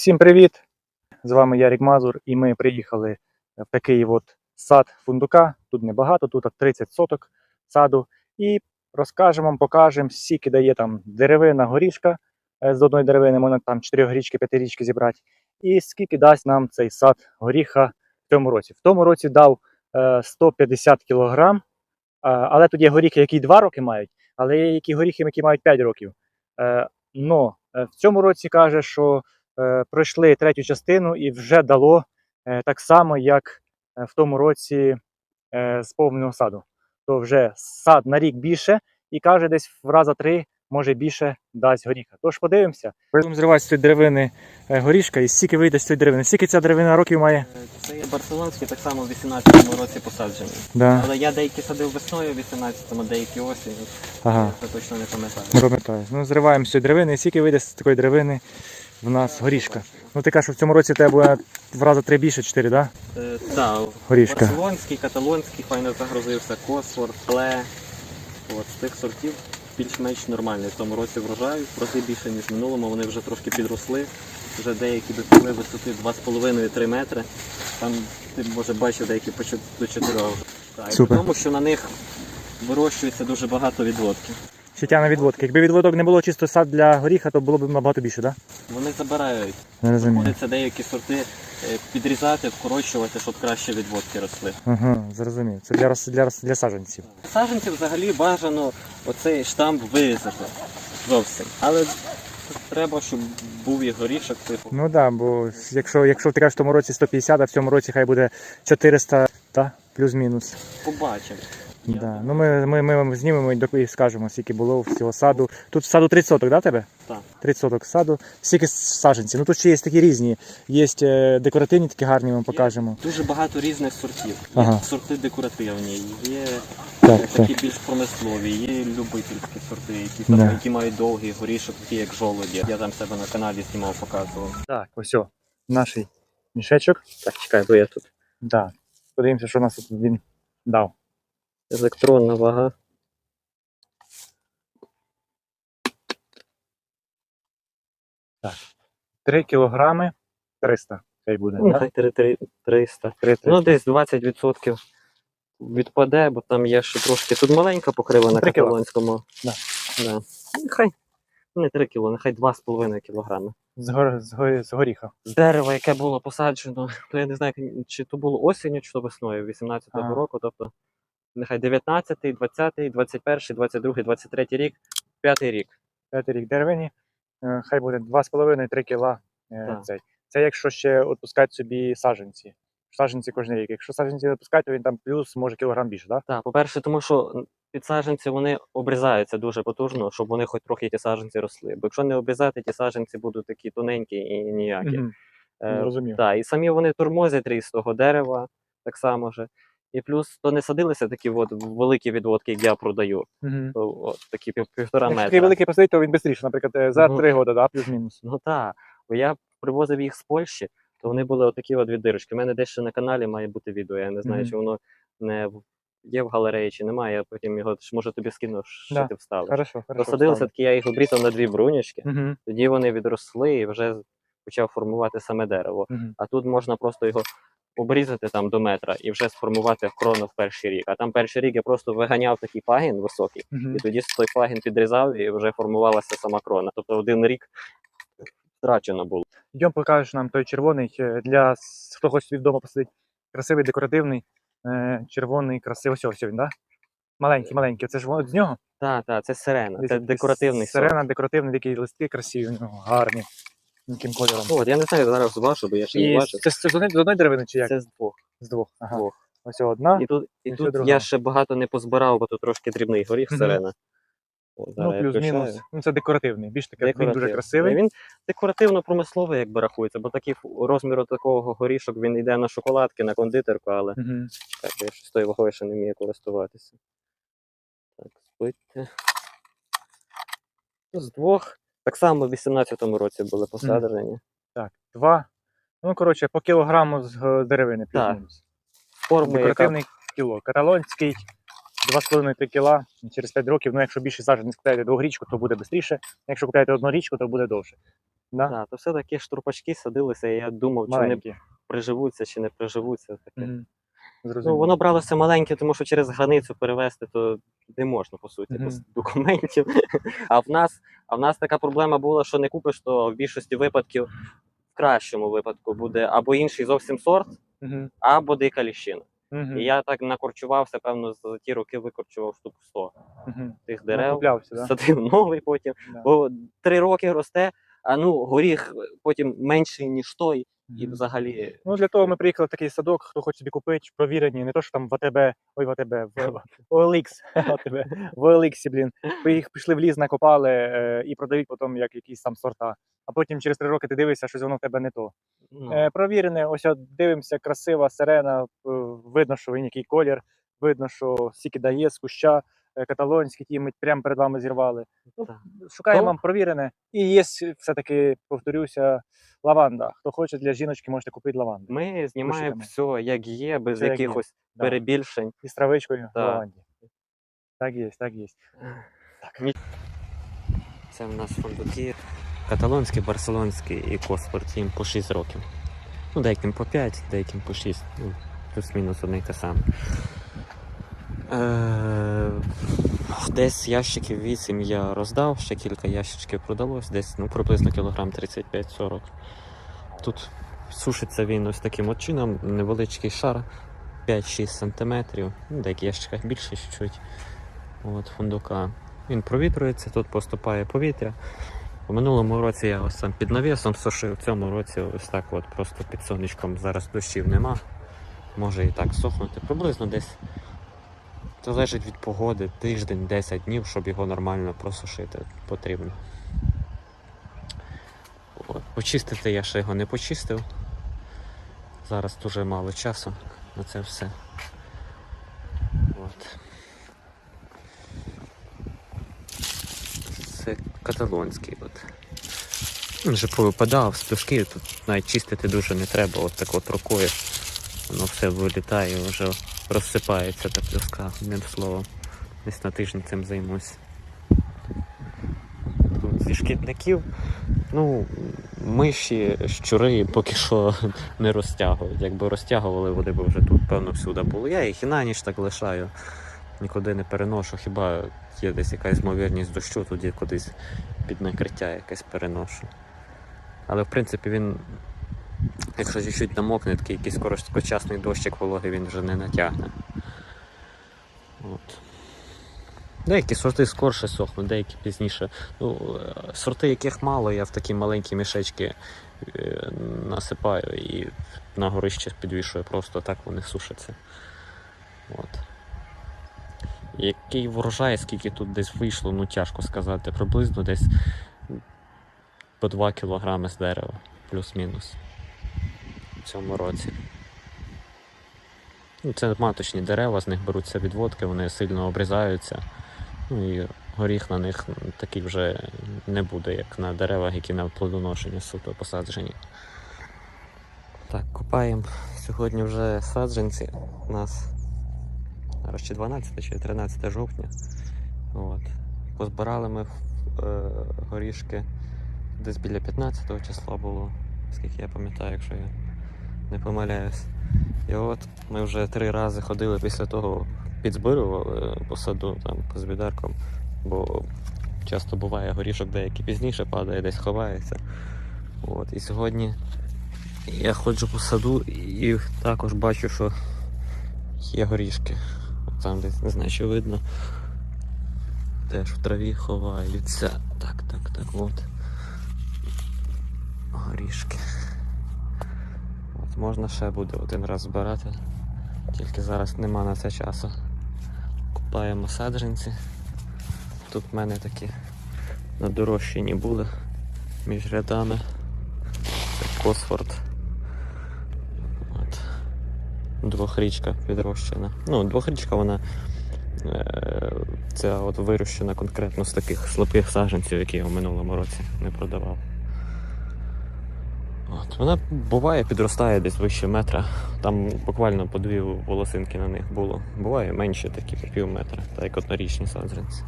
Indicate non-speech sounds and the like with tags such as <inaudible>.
Всім привіт! З вами Ярік Мазур, і ми приїхали в такий от сад фундука. Тут небагато, тут 30 соток саду. І розкажемо вам, покажемо, скільки дає там деревина, горішка. Е, З одної деревини можна там 4 горішки, 5 річки зібрати. І скільки дасть нам цей сад горіха в цьому році. В тому році дав е, 150 кілограм, але тут є горіхи, які 2 роки мають, але є які горіхи, які мають 5 років. Е, но е, в цьому році каже, що е, пройшли третю частину і вже дало е, так само, як е, в тому році е, з повного саду. То вже сад на рік більше і каже, десь в раза три, може більше дасть горіха. Тож подивимося. Будемо зривати з цієї деревини е, горішка і скільки вийде з цієї деревини. Скільки ця деревина років має? Це є барселонський, так само в 18-му році посаджений. Да. Але я деякі садив весною в 18-му, деякі осінь. Ага. Я це точно не пам'ятаю. Не пам'ятаю. Ну, зриваємо з цієї деревини, і скільки вийде з такої деревини в нас горішка. Ну ти кажеш, що в цьому році тебе буде в рази три більше, чотири, да? Е, Так, Горішка. барселонський, каталонський, файно загрузився, Косфор, Фле. От, з тих сортів більш-менш нормальний. В цьому році врожаю, в рази більше, ніж в минулому. Вони вже трошки підросли. Вже деякі досягли висоти 2,5-3 метри. Там ти може бачив деякі по до 4 вже. Так, і Супер. при тому, що на них вирощується дуже багато відводків. Ще тягне відводки. Якби відводок не було чисто сад для горіха, то було б набагато більше, так? Вони забирають Не розумію. Приходиться деякі сорти е, підрізати, вкорочувати, щоб краще відводки росли. Ага, зрозумів. Це для, рос- для, рос- для саджанців. Саджанці взагалі бажано оцей штамп вирізати зовсім. Але треба, щоб був і горішок, типу. Ну так, да, бо якщо, якщо ти кажеш в тому році 150, а в цьому році хай буде 400, та, плюс-мінус. Побачимо. Да. Ну ми, ми, ми знімемо і скажемо, скільки було всього саду. Тут саду 30 соток, да, тебе? Так. 30 соток саду. Скільки саджанців? Ну тут ще є такі різні. Є е, декоративні такі гарні, ми вам покажемо. Дуже багато різних сортів. Ага. Є сорти декоративні, є Так, е, так. такі більш промислові, є любительські сорти, які, Да. які мають довгий горішок, такі як жолоді. Я там себе на каналі знімав, показував. Так, ось о, наш мішечок. Так, чекай, бо я тут. Да. Подивимося, що нас тут він дав. Електронна вага. Так. 3 кілограми 300. Хай буде. Ну, да? хай три- три- 300. 300. Ну, десь 20% відпаде, бо там є ще трошки. Тут маленька покрива на Три кіло. каталонському. Да. Да. Нехай не 3 кіло, нехай 2,5 кілограми. з, гор, з, го- з горіха. З дерева, яке було посаджено, то я не знаю, чи то було осінню, чи то весною 18-го року. Тобто нехай 19-й, 20-й, 21-й, 22-й, 23-й рік, 5-й рік. П'ятий рік деревині. Е, Хай буде 2,5-3 кіла. е, Так. Цей. Це якщо ще відпускати собі саджанці. Саджанці кожен рік. Якщо саджанці не відпускати, то він там плюс може кілограм більше, так? Так, по-перше, тому що підсаджанці вони обрізаються дуже потужно, щоб вони хоч трохи ті саджанці росли. Бо якщо не обрізати, ті саджанці будуть такі тоненькі і ніякі. Е, Розумів. Так, і самі вони тормозять ріст з того дерева, так само же. І плюс то не садилися такі от великі відводки, як я продаю. Угу. То, от, такі пів, півтора Якщо метра. такий великий посадить, то він швидше, наприклад, е, за Мгм. 3 роки, да, плюс-мінус. Ну так. Бо я привозив їх з Польщі, то вони були отакі от від дирочки. У мене десь ще на каналі має бути відео. Я не знаю, Мгм. чи воно не в- є в галереї, чи немає. Я потім його ж, може тобі скину, що Да. ти вставиш. Хорошо, хорошо. Посадилися такі, я їх обрізав на дві брунячки, Угу. тоді вони відросли і вже почав формувати саме дерево. А тут можна просто його обрізати там до метра і вже сформувати крону в перший рік. А там перший рік я просто виганяв такий пагін високий, Угу. і тоді той пагін підрізав і вже формувалася сама крона. Тобто один рік втрачено було. Йдемо покажеш нам той червоний е, для с- хто хоче вдома посадити. Красивий, декоративний, е, червоний, красивий. Ось, ось він, да? Маленький, маленький. Це ж воно з нього? Так, так, це сирена, це декоративний сорт. Сирена, декоративний, такі листи красиві, гарні. Яким кольором. От, я не знаю зараз зважу, бо я ще не І бачив. це, це з одної, з одної деревини чи як? Це з двох. З двох. Ага. двох. Ось одна. І тут, і і ще тут друга. я ще багато не позбирав, бо тут трошки дрібний горіх Мгм. сирена. От, ну, я плюс-мінус. включаю. Ну, це декоративний. Більш таке, він дуже Декоративний. красивий. Він декоративно-промисловий, якби рахується, бо такий ф- розміру такого горішок він йде на шоколадки, на кондитерку, але Угу. так, я щось тою вагою ще не вмію користуватися. Так, збити. З двох. Так само в 18-му році були посаджені. Так, два. Ну, коротше, по кілограму з е, деревини Так. плюс-мінус. Форми, яка Декоративний кіло. Каталонський 2,5 кіла через 5 років. Ну, якщо більше саджанець купляєте двох річку, то буде швидше. Якщо купляєте одну річку, то буде довше. Да? Да, то все такі штурпачки садилися, і я думав, чи вони Маленькі. приживуться, чи не приживуться. Таке. Мгм. Ну, воно бралося маленьке, тому що через границю перевезти то не можна, по суті, без документів. А в нас, а в нас така проблема була, що не купиш, то в більшості випадків, в кращому випадку, буде або інший зовсім сорт, Мгм. або дика ліщина. Мгм. І я так накорчувався, певно, за ті роки викорчував штук 100 Мгм. тих дерев, Накуплявся, да? садив новий потім. Да. Бо три роки росте, а ну горіх потім менший, ніж той, і взагалі. Ну, для того ми приїхали в такий садок, хто хоче собі купити, провірені, не то, що там в АТБ, ой, в АТБ, в OLX, в OLX, <laughs> блін. Ви їх пішли в ліс, накопали е, і продають потім як якісь там сорта. А потім через три роки ти дивишся, що воно в тебе не то. Ну, Е, провірене, ось от дивимося, красива сирена, е, видно, що він який колір, видно, що скільки дає з куща, е, каталонський ті ми прямо перед вами зірвали. Ну. Шукаємо вам провірене. І є все-таки, повторюся, лаванда. Хто хоче для жіночки, можете купити лаванду. Ми знімаємо все, як є, без Все, як є, якихось да. перебільшень. І з травичкою Да. лаванді. Так є, так є. Це в нас фундуки. Каталонський, барселонський і Коспорт, їм по 6 років. Ну, деяким по 5, деяким по 6. Ну, плюс-мінус одне й те саме. Е, десь ящиків 8 я роздав, ще кілька ящичків продалось, десь ну, приблизно кілограм 35-40. Тут сушиться він ось таким от чином, невеличкий шар 5-6 см, ну, в деяких ящиках більше чуть-чуть. От, фундука. Він провітрюється, тут поступає повітря. У минулому році я ось там під навісом сушив, в цьому році ось так от просто під сонечком зараз дощів нема. Може і так сохнути. Приблизно десь залежить від погоди, тиждень, 10 днів, щоб його нормально просушити потрібно. От. Почистити я ще його не почистив. Зараз дуже мало часу на це все. От. Це каталонський. От. Він вже повипадав з дошки, тут навіть чистити дуже не треба, от так от рукою. Воно все вилітає, вже розсипається та плюска, одним словом. Десь на тиждень цим займусь. Тут зі шкідників, ну, миші, щури поки що <laughs> не розтягують. Якби розтягували, вони б вже тут, певно, всюди були. Я їх і на ніч так лишаю, нікуди не переношу, хіба є десь якась ймовірність дощу, тоді кудись під накриття якесь переношу. Але в принципі він, якщо чуть-чуть намокне, такий якийсь короткочасний дощик вологи він вже не натягне. От. Деякі сорти скорше сохнуть, деякі пізніше. Ну, е, сорти, яких мало, я в такі маленькі мішечки е, насипаю і на горище підвішую, просто так вони сушаться. От. Який врожай, скільки тут десь вийшло, ну тяжко сказати. Приблизно десь по 2 кілограми з дерева, плюс-мінус. В цьому році. Ну, це маточні дерева, з них беруться відводки, вони сильно обрізаються. Ну і горіх на них такий вже не буде, як на деревах, які на плодоношення суто посаджені. Так, копаємо сьогодні вже саджанці. У нас зараз чи 12 чи 13 жовтня. От. Позбирали ми е, горішки десь біля 15 числа було, скільки я пам'ятаю, якщо я не помиляюсь. І от ми вже три рази ходили після того, підзбирували по саду, там, по збідаркам, бо часто буває горішок деякий пізніше падає, десь ховається. От. І сьогодні я ходжу по саду і також бачу, що є горішки. Там десь не знаю, що видно. Теж в траві ховаються. Так, так, так, от. Горішки. Можна ще буде один раз збирати. Тільки зараз нема на це часу. Купаємо саджанці. Тут в мене такі надорощені були між рядами. Це Косфорд. От. Двохрічка підрощена. Ну, двохрічка вона е, ця от вирощена конкретно з таких слабких саджанців, які я в минулому році не продавав. От, вона буває підростає десь вище метра. Там буквально по дві волосинки на них було. Буває менше такі по пів метра, так як однорічні саджанці.